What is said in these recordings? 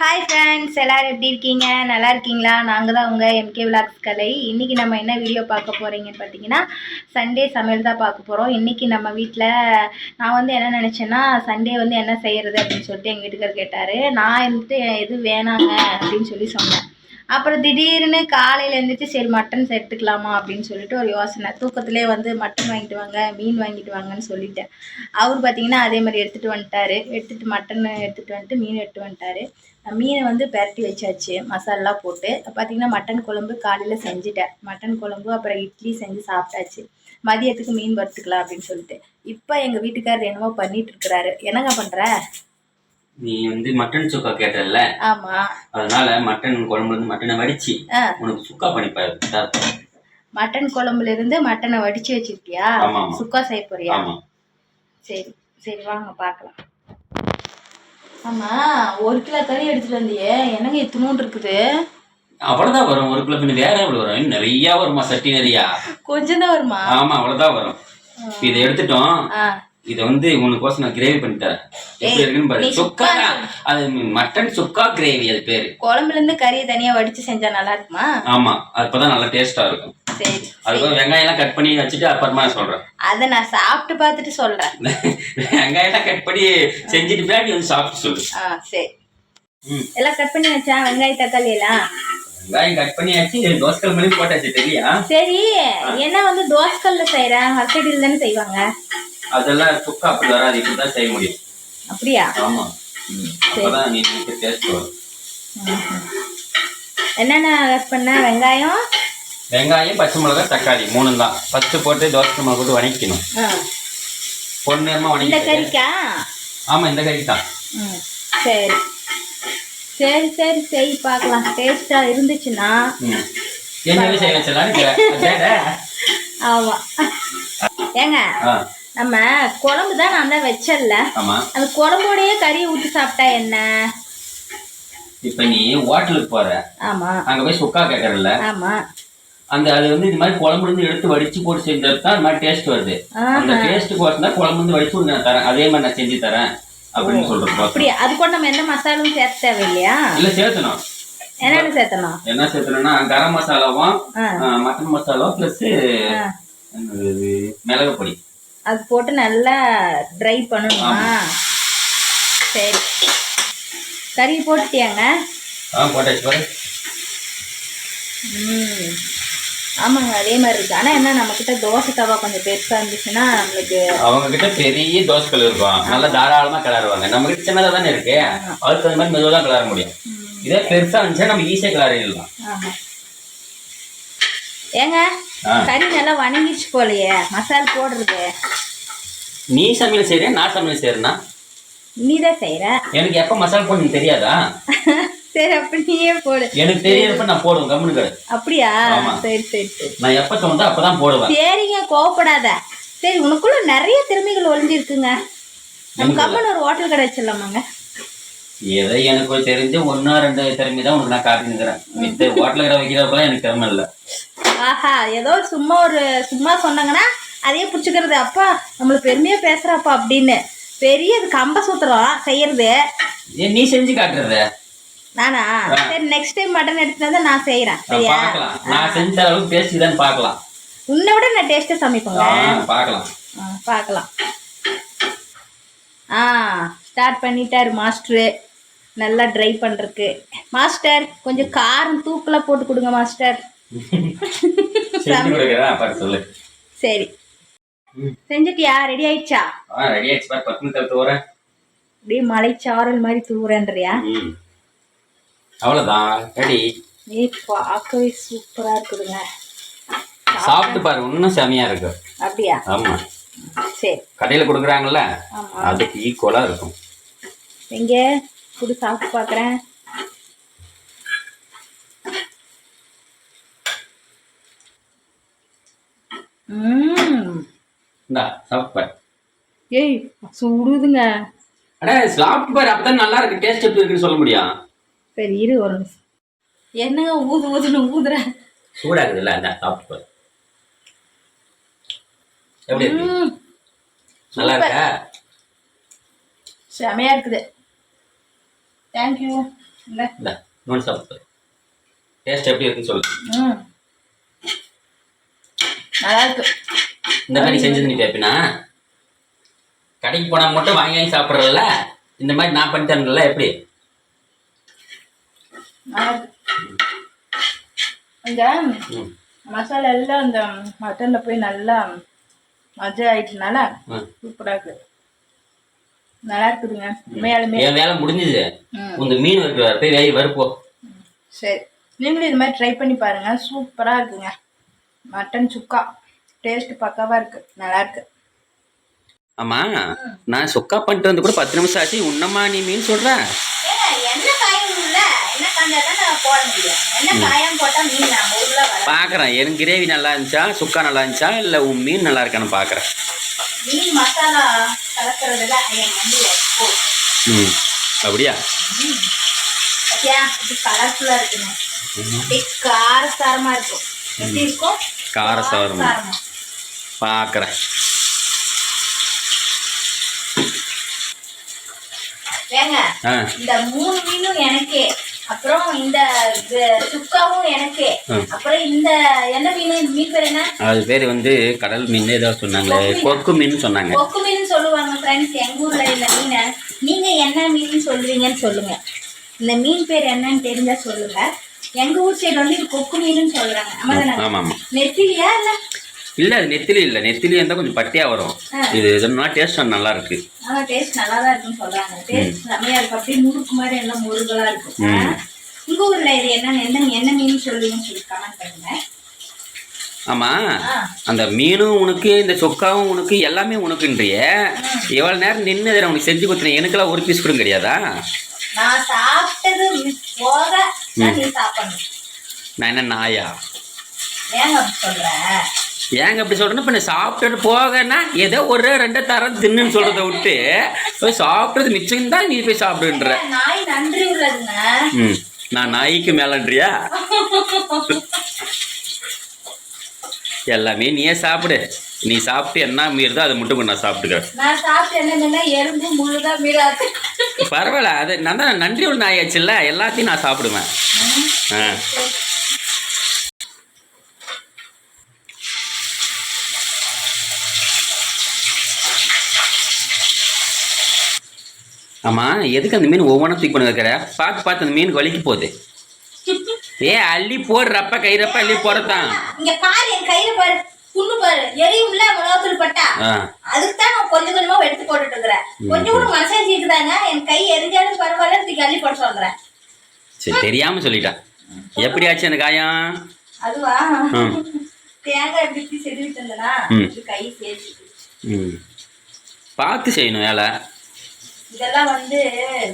Hi friends எல்லோரும் எப்படி இருக்கீங்க? நல்லா இருக்கீங்களா? நாங்கள் தான் உங்கள் எம்கே விலாக்ஸ் கலை இன்றைக்கி நம்ம என்ன வீடியோ பார்க்க போகிறீங்கன்னு பார்த்தீங்கன்னா சண்டே சமையல் தான் பார்க்க போகிறோம் இன்றைக்கி நம்ம வீட்டில் நான் வந்து என்ன நினச்சேன்னா சண்டே வந்து என்ன செய்கிறது அப்படின்னு சொல்லிட்டு எங்கள் வீட்டுக்கார் கேட்டார். நான் வந்துட்டு எது வேணாங்க அப்படின்னு சொல்லி சொன்னேன். அப்புறம் திடீர்னு காலையில் எழுந்திரிச்சு சரி மட்டன் எடுத்துக்கலாமா அப்படின்னு சொல்லிட்டு ஒரு யோசனை. தூக்கத்திலே வந்து மட்டன் வாங்கிட்டு வாங்க மீன் வாங்கிட்டு வாங்கன்னு சொல்லிட்டேன். அவர் பார்த்தீங்கன்னா அதே மாதிரி எடுத்துகிட்டு வந்துட்டாரு. எடுத்துகிட்டு மட்டன் எடுத்துகிட்டு வந்துட்டு மீன் எடுத்து வந்துட்டாரு. மீனை வந்து பெரட்டி வச்சாச்சு மசாலா போட்டு. பார்த்தீங்கன்னா மட்டன் குழம்பு காலையில் செஞ்சுட்டேன். மட்டன் குழம்பு அப்புறம் இட்லி செஞ்சு சாப்பிட்டாச்சு. மதியத்துக்கு மீன் வறுத்துக்கலாம் அப்படின்னு சொல்லிட்டு. இப்போ எங்கள் வீட்டுக்காரர் என்னமோ பண்ணிட்டு இருக்கிறாரு. என்னங்க பண்ணுற நீ வந்து மட்டன் சுக்கா கேட்டல ஆமாம் அதனால மட்டன் குழம்புல இருந்து மட்டனை வடிச்சு உனக்கு சுக்கா இருக்கும். மட்டன் குழம்புல இருந்து மட்டனை வடிச்சு வச்சிருக்கியா? ஆமா, ஆமா. சுக்கா செய்ய போறியா? ஆமா. சரி சரி வாங்க பார்க்கலாம் ஆமா ஒரு கிலோ கறி எடுத்துட்டு வந்தியே என்னங்க இத்தினூண்டு இருக்குது? அவ்வளவுதான் வரும். ஒரு கிலோ பின்ன வேற எவ்வளவு வரும்? நிறைய வருமா சட்டி நிறையா? கொஞ்சம் தான் வருமா? ஆமா அவ்வளவுதான் வரும். இதை எடுத்துட்டோம். இதை வந்து உனக்கு நான் கிரேவி பண்ணி தரேன். எப்படி இருக்குன்னு பாரு. சுக்கா. அது மட்டன் சுக்கா கிரேவி அது பேரு. குழம்புல இருந்து கறியை தனியா வடிச்சு செஞ்சா நல்லா இருக்குமா? ஆமா. அப்பதான் நல்லா டேஸ்டா இருக்கும். சரி அதுக்கு வெங்காயம் எல்லாம் கட் பண்ணி வச்சுட்டு அப்புறமா சொல்றேன். அதை நான் சாப்பிட்டு பார்த்துட்டு சொல்றேன். வெங்காயம் எல்லாம் கட் பண்ணி செஞ்சுட்டு பின்னாடி வந்து சாப்பிட்டு சொல்லு. சரி. எல்லாம் கட் பண்ணி வச்சா வெங்காய தக்காளி எல்லாம்? வெங்காயம் கட் பண்ணியாச்சு. தோசை பண்ணி போட்டாச்சு தெரியா? சரி. என்ன வந்து தோசைக்கல்ல செய்யறேன் வசதியில் தானே செய்வாங்க? அதெல்லாம் சுக்கா அப்படி வராது இப்படிதான் செய்ய முடியும். அப்படியா? ஆமா. அப்பதான் நீ டேஸ்ட் வரும். என்னென்ன கட் பண்ண? வெங்காயம்? வெங்காயம் பச்சை மிளகாய் தக்காளி மூணும் தான். ஃபர்ஸ்ட் போட்டு தோசை மிளகா போட்டு வணக்கணும் ஆ. பொன்னேரமா இந்த கறிக்கா? ஆமா இந்த கறி தான். சரி. சரி சரி செய் பார்க்கலாம். டேஸ்டா இருந்துச்சுன்னா. ம். என்னவே செய்ய வச்சலாம் ஆமா. ஏங்க நம்ம குழம்பு தான் நான் தான் வச்சல அந்த குழம்போடயே கறியை ஊற்றி சாப்பிட்டா என்ன? இப்ப நீ ஹோட்டலுக்கு போற. ஆமா. அங்க போய் சுக்கா கேட்கறல ஆமா. அந்த அது வந்து இது மாதிரி குழம்புல இருந்து எடுத்து வடிச்சு போட்டு செஞ்சது தான் மாதிரி டேஸ்ட் வருது. அந்த டேஸ்ட் கோசம் தான் குழம்பு வந்து வடிச்சு நான் தரேன். அதே மாதிரி நான் செஞ்சு தரேன் அப்படின்னு சொல்றது அப்படியா? அது கூட நம்ம எந்த மசாலும் சேர்த்த தேவையில்லையா? இல்ல சேர்த்தணும். என்னென்ன சேர்த்தணும்? என்ன சேர்த்தணும்னா கரம் மசாலாவும் மட்டன் மசாலா பிளஸ். மிளகு பொடி. அது போட்டு நல்லா ட்ரை பண்ணணுமா? சரி. கறி போட்டுட்டியாங்க? ஆ போட்டாச்சு பாரு. ம். ஆமாங்க அதே மாதிரி இருக்கு. ஆனால் என்ன நம்மக்கிட்ட தோசை தவா கொஞ்சம் பெருசாக இருந்துச்சுன்னா நம்மளுக்கு அவங்க கிட்ட பெரிய தோசைக்கல் இருக்கும். நல்லா தாராளமா கிளறுவாங்க நம்ம கிட்ட சின்னதா தானே இருக்கு. அதுக்கு தகுந்த மாதிரி மெதுவாக தான் கிளற முடியும். இதே பெருசா இருந்துச்சுன்னா நம்ம ஈஸியா கிளறிடலாம் ஏங்க. கறி நல்லா வணங்கிச்சு போலையே மசால் போடுறது. நீ சமையல் செய்யறியா நான் சமையல் செய்யறேன்னா? நீ தான் செய்கிற எனக்கு எப்ப மசாலா போடணும் தெரியாதா? சரி அப்படி நீயே போடு. எனக்கு தெரியறப்ப நான் போடுவேன் கம்முனு கடை அப்படியா. சரி சரி சரி. நான் எப்ப தோணுதோ அப்பதான் போடுவேன். சரிங்க கோவப்படாத. சரி உனக்குள்ள நிறைய திறமைகள் ஒளிஞ்சிருக்குங்க. நம்ம கம்மன் ஒரு ஹோட்டல் கடை வச்சிடலாமாங்க? ஏதோ எனக்கு தெரிஞ்ச ஒன்னா ரெண்டு திறமை தான் உனக்கு நான் காட்டினுக்கிறேன். மித்த ஹோட்டல் கடை வைக்கிறப்பெல்லாம் எனக்கு திறமை இல்லை. ஆஹா ஏதோ சும்மா ஒரு சும்மா சொன்னாங்கன்னா அதையே பிடிச்சிக்கிறது. அப்பா நம்மளுக்கு பெருமையா பேசுறாப்பா அப்படின்னு. பெரிய இது கம்ப சூத்திரம் செய்யறது. ஏன் நீ செஞ்சு காட்டுறத? நானா? சரி நெக்ஸ்ட் டைம் மட்டன் எடுத்துட்டு நான் செய்யறேன் சரியா? நான் செஞ்ச அளவுக்கு டேஸ்ட் தான் பார்க்கலாம். உன்னை விட நான் டேஸ்ட்டா சமைப்பேங்க பார்க்கலாம். ஆ, பார்க்கலாம். ஆ. ஸ்டார்ட் பண்ணிட்டாரு மாஸ்டரு நல்லா ட்ரை பண்றதுக்கு. மாஸ்டர் கொஞ்சம் காரம் தூக்கலா போட்டு கொடுங்க மாஸ்டர் சரி. செஞ்சுட்டியா? ரெடி ஆயிடுச்சா? ரெடி ஆயிடுச்சு அப்படியே மலைச்சாரல் மாதிரி தூவுறேன்றியா ம். அவ்வளோதான் ரெடி ஏ பார்க்கவே சூப்பரா இருக்குதுங்க. சாப்பிட்டு பாரு இன்னும் செமையா இருக்கு. அப்படியா? ஆமா. சரி. கடையில் கொடுக்குறாங்கல்ல அதுக்கு ஈக்குவலா இருக்கும். எங்க? குடு சாப்பிட்டு பார்க்குறேன் ஏய் சுடுதுங்க. அட சாப்பிட்டு பாரு அப்பதான் நல்லா இருக்கு. டேஸ்ட் எப்படி இருக்குன்னு சொல்ல முடியும்? சரி இரு ஒரு நிமிஷம். என்னங்க ஊது ஊதுன்னு சூடாகுதுல்ல இந்த சாப்பிட்டு பாரு. எப்படி இருக்கு? ம். நல்லா இருக்கா? செமையா இருக்குது. தேங்க்யூ இந்த இந்த இன்னொன்று சாப்பிட்டு டேஸ்ட் எப்படி இருக்குன்னு சொல்லு. ம். நல்லா இருக்கு இந்த மாதிரி செஞ்சது நீ கேட்பினா கடைக்கு போனா மட்டும் வாங்கி வாங்கி சாப்பிட்றல இந்த மாதிரி நான் பண்ணி தரல எப்படி? இந்த மசாலா எல்லாம் அந்த மட்டனில் போய் நல்லா மஜா ஆயிடுச்சுனால ம். சூப்பராக இருக்கு. நல்லா இருக்குதுங்க. உண்மையாலுமே. என் வேலை முடிஞ்சுது. இந்த மீன் இருக்கிற போய் வேலை வறுப்போ. சரி. நீங்களும் இது மாதிரி ட்ரை பண்ணி பாருங்க. சூப்பராக இருக்குங்க. மட்டன் சுக்கா. டேஸ்ட் பக்காவாக இருக்கு. நல்லா இருக்கு. ஆமா. நான் சொக்கா பண்ணிட்டு வந்து கூட பத்து நிமிஷம் ஆச்சு. உன்னம்மா நீ மீன் சொல்ற? என்ன காயம் இல்லை என்ன காய்ச்சா நான் போட முடியும்? என்ன காயம் போட்டால் மீன் நம்ம ஊரில் வர பாக்குறேன். என் கிரேவி நல்லா இருந்துச்சா? சுக்கா நல்லா இருந்துச்சா? இல்ல உன் மீன் நல்லா இருக்கான்னு பாக்குறேன். மீன் மசாலா கலக்கிறதுல என் வந்து ம். அப்படியா? பார்த்தியா இது கலர்ஃபுல்லாக இருக்குங்க அப்படியே காரசாரமாக இருக்கும். எப்படி இருக்கும்? காரசாரமா. காரசாரமா. பாக்குறேன். ஏங்க ஆ. இந்த மூணு மீனும் எனக்கே. அப்புறம் இந்த சுக்காவும் எனக்கே. அப்புறம் இந்த என்ன மீன் மீன் பேர் என்ன? அது பேர் வந்து கடல் மீன் ஏதோ சொன்னாங்களே. கொக்கு மீன். சொன்னாங்க. கொக்கு மீன் சொல்லுவாங்க ஃப்ரெண்ட்ஸ் எங்க ஊர்ல இந்த மீனை. நீங்க என்ன மீன் சொல்றீங்கன்னு சொல்லுங்க. இந்த மீன் பேர் என்னன்னு தெரிஞ்சா சொல்லுங்க. எங்க ஊர் சைடு வந்து இது கொக்கு மீன் சொல்றாங்க. ஆமா நெத்திலியா இல்ல? இல்ல அது நெத்திலி இல்ல. நெத்திலி இருந்தா கொஞ்சம் பட்டியா வரும். இது இதெல்லாம் டேஸ்ட் நல்லா இருக்கு. ஆனா டேஸ்ட் நல்லா தான் இருக்குன்னு சொல்றாங்க. டேஸ்ட் செம்மையா இருக்கு. அப்படியே முறுக்கு மாதிரி எல்லாம் முருகலா இருக்கும் ம். ஆ? உங்க ஊர்ல இது என்ன என்ன என்ன மீன் சொல்லுவீங்கன்னு சொல்லி கமெண்ட் பண்ணுங்க. ஆமா. அந்த மீனும் உனக்கு இந்த சொக்காவும் உனக்கு எல்லாமே உனக்குன்றிய. எவ்வளவு நேரம் நின்று உனக்கு செஞ்சு கொடுத்தேன் எனக்கெல்லாம் ஒரு பீஸ் கூட கிடையாதா நான் சாப்பிட்டது போக என்ன நாயா? ஏங்க சொல்ற? ஏங்க அப்படி சொல்றேன்னா இப்போ நான் சாப்பிட்டுட்டு போகன்னா ஏதோ ஒரு ரெண்டு தரம் தின்னுன்னு சொல்றதை விட்டு போய் சாப்பிட்றது மிச்சம் தான் நீ போய் சாப்பிடுன்ற. ம் நான் நாய்க்கு மேலன்றியா? எல்லாமே நீயே சாப்பிடு. நீ சாப்பிட்டு என்ன மீறுதோ அதை மட்டும் நான் சாப்பிட்டுக்கிறேன். பரவாயில்ல அது நான் தான் நன்றி உள்ள நாயாச்சுல்ல எல்லாத்தையும் நான் சாப்பிடுவேன். ஆ. ஆமா எதுக்கு அந்த மீன் ஒவ்வொன்றும் தூக்கி பண்ணி வைக்கிற பார்த்து பார்த்து அந்த மீன் வலிக்கு போகுது. ஏ அள்ளி போடுறப்ப கைரப்ப அள்ளி போடத்தான். இங்க பாரு என் கையில பாரு புண்ணு பாரு எரியும்ல மிளகாத்தூள் பட்டா. ஆ. அதுக்கு தான் நான் கொஞ்சம் கொஞ்சமா எடுத்து போட்டுட்டு இருக்கிறேன். கொஞ்சம் கூட மனசாட்சி இருக்குதாங்க என் கை எரிஞ்சாலும் பரவாயில்ல தூக்கி அள்ளி போட்டு சொல்றேன். சரி தெரியாம சொல்லிட்டேன் எப்படி ஆச்சு அந்த காயம்? அதுவா. தேங்காய் பிச்சு செதுவிட்டு இருந்தனா கை சேர்த்து. பார்த்து செய்யணும் வேலை. இதெல்லாம் வந்து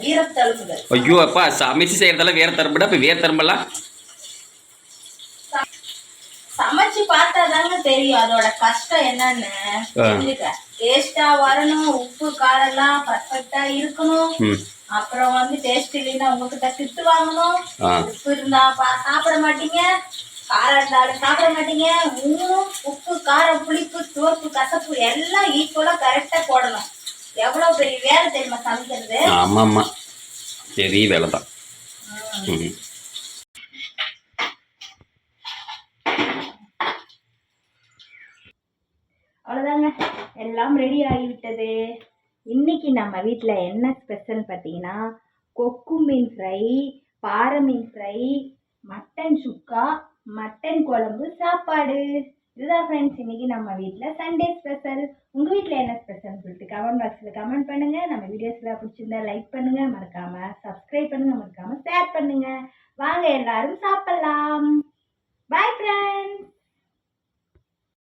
வீரத்தழும்புகள் ஐயோ அப்பா சமைச்சு செய்யறதெல்லாம் வேற தரம்புடா இப்போ வேற தரம்பெல்லாம்? சமைச்சு பார்த்தாதாங்க தெரியும் அதோட கஷ்டம் என்னன்னு. டேஸ்டா வரணும் உப்பு காரம் எல்லாம் பர்ஃபெக்டா இருக்கணும். அப்புறம் வந்து டேஸ்ட் இல்லைன்னா உங்ககிட்ட திட்டு வாங்கணும். உப்பு இருந்தா சாப்பிட மாட்டீங்க. காரம் இருந்தாலும் சாப்பிட மாட்டீங்க. மூணும் உப்பு காரம் புளிப்பு துவப்பு கசப்பு எல்லாம் ஈக்குவலா கரெக்டா போடணும். எவ்வளவு பெரிய வேலை தெரியுமா சமைக்கிறது? ஆமாம் ஆமாம் பெரிய வேலை தான் ம் அவ்வளோதாங்க எல்லாம் ரெடி ஆகிவிட்டது. இன்னைக்கு நம்ம வீட்டில் என்ன ஸ்பெஷல் பார்த்தீங்கன்னா கொக்கு மீன் ஃப்ரை பாறை மீன் ஃப்ரை மட்டன் சுக்கா மட்டன் குழம்பு சாப்பாடு. இதுதான் ஃப்ரெண்ட்ஸ் இன்னைக்கு நம்ம வீட்டில் சண்டே ஸ்பெஷல் உங்கள் வீட்டில் என்ன ஸ்பெஷல்னு சொல்லிட்டு கமெண்ட் பாக்ஸில் கமெண்ட் பண்ணுங்கள் நம்ம வீடியோஸ்லாம் பிடிச்சிருந்தா லைக் பண்ணுங்கள் மறக்காமல் சப்ஸ்கிரைப் பண்ணுங்கள் மறக்காமல் ஷேர் பண்ணுங்கள் வாங்க எல்லாரும் சாப்பிட்லாம். Bye friends